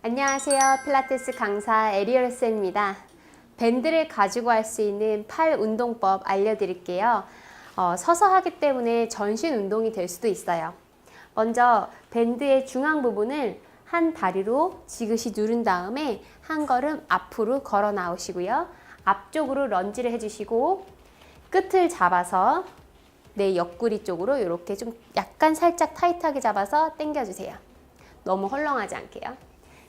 안녕하세요. 필라테스 강사 에리얼스입니다. 밴드를 가지고 할 수 있는 팔 운동법 알려드릴게요. 어, 서서 하기 때문에 전신 운동이 될 수도 있어요. 먼저 밴드의 중앙 부분을 한 다리로 지그시 누른 다음에 한 걸음 앞으로 걸어 나오시고요. 앞쪽으로 런지를 해주시고 끝을 잡아서 내 옆구리 쪽으로 이렇게 좀 약간 살짝 타이트하게 잡아서 당겨주세요. 너무 헐렁하지 않게요.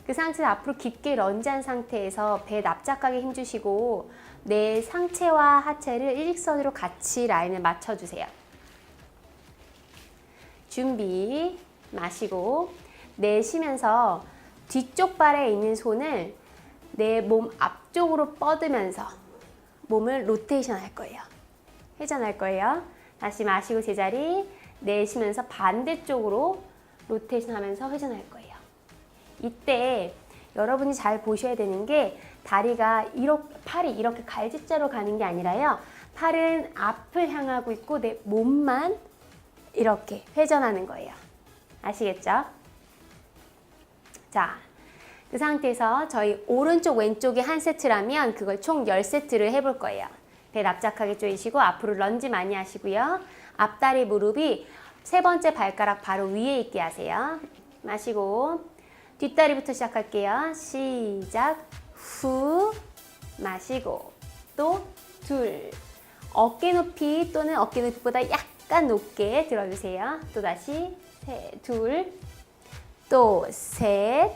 그 상태에서 앞으로 깊게 런지한 상태에서 배 납작하게 힘주시고 내 상체와 하체를 일직선으로 같이 라인을 맞춰주세요. 준비 마시고 내쉬면서 뒤쪽 발에 있는 손을 내 몸 앞쪽으로 뻗으면서 몸을 로테이션 할 거예요. 회전할 거예요. 다시 마시고 제자리 내쉬면서 반대쪽으로 로테이션 하면서 회전할 거예요. 이때 여러분이 잘 보셔야 되는 게 다리가 이렇게 팔이 이렇게 갈지자로 가는 게 아니라요. 팔은 앞을 향하고 있고 내 몸만 이렇게 회전하는 거예요. 아시겠죠? 자, 그 상태에서 저희 오른쪽 왼쪽이 한 세트라면 그걸 총 10세트를 해볼 거예요. 배 납작하게 조이시고 앞으로 런지 많이 하시고요. 앞다리 무릎이 세 번째 발가락 바로 위에 있게 하세요. 마시고 뒷다리부터 시작할게요. 시작. 후. 마시고. 또 둘. 어깨 높이 또는 어깨 높이보다 약간 높게 들어주세요. 또 다시. 셋, 둘, 또 셋,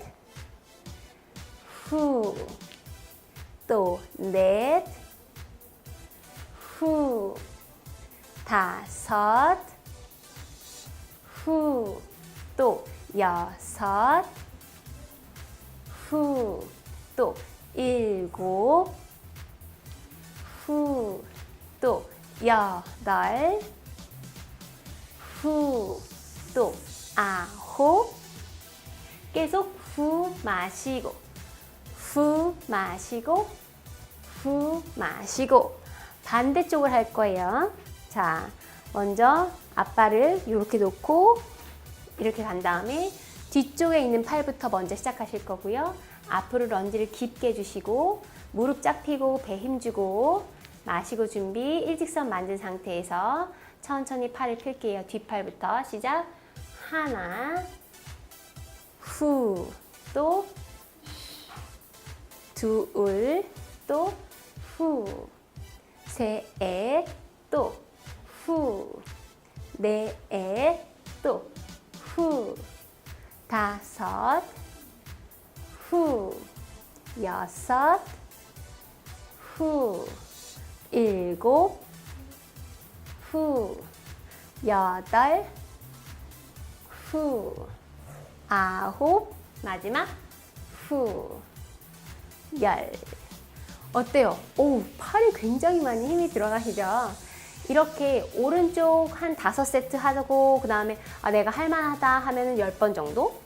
후, 또 넷, 후, 다섯, 후, 또 여섯, 후, 또 일곱, 후, 또 여덟, 후, 또 아홉, 계속 후 마시고, 후 마시고, 후 마시고, 반대쪽을 할 거예요. 자, 먼저 앞발을 이렇게 놓고, 이렇게 간 다음에 뒤쪽에 있는 팔부터 먼저 시작하실 거고요. 앞으로 런지를 깊게 해주시고 무릎 쫙 펴고 배 힘주고 마시고 준비 일직선 만든 상태에서 천천히 팔을 펼게요. 뒷팔부터 시작 하나 후 또 둘, 또 후, 셋, 또 후, 넷, 또 후, 다섯, 후, 여섯, 후, 일곱, 후, 여덟, 후, 아홉, 마지막 후, 열. 어때요? 오, 팔이 굉장히 많이 힘이 들어가시죠? 이렇게 오른쪽 한 다섯 세트 하고 그 다음에 아, 내가 할만하다 하면은 열 번 정도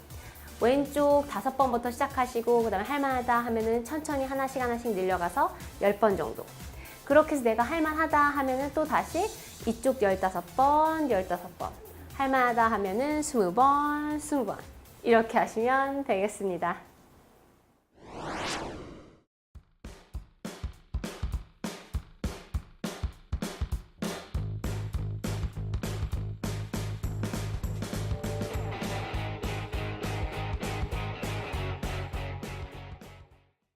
왼쪽 다섯 번부터 시작하시고 그 다음에 할만하다 하면은 천천히 하나씩 하나씩 늘려가서 열 번 정도. 그렇게 해서 내가 할만하다 하면은 또 다시 이쪽 열다섯 번 열다섯 번. 할만하다 하면은 스무 번 스무 번. 이렇게 하시면 되겠습니다.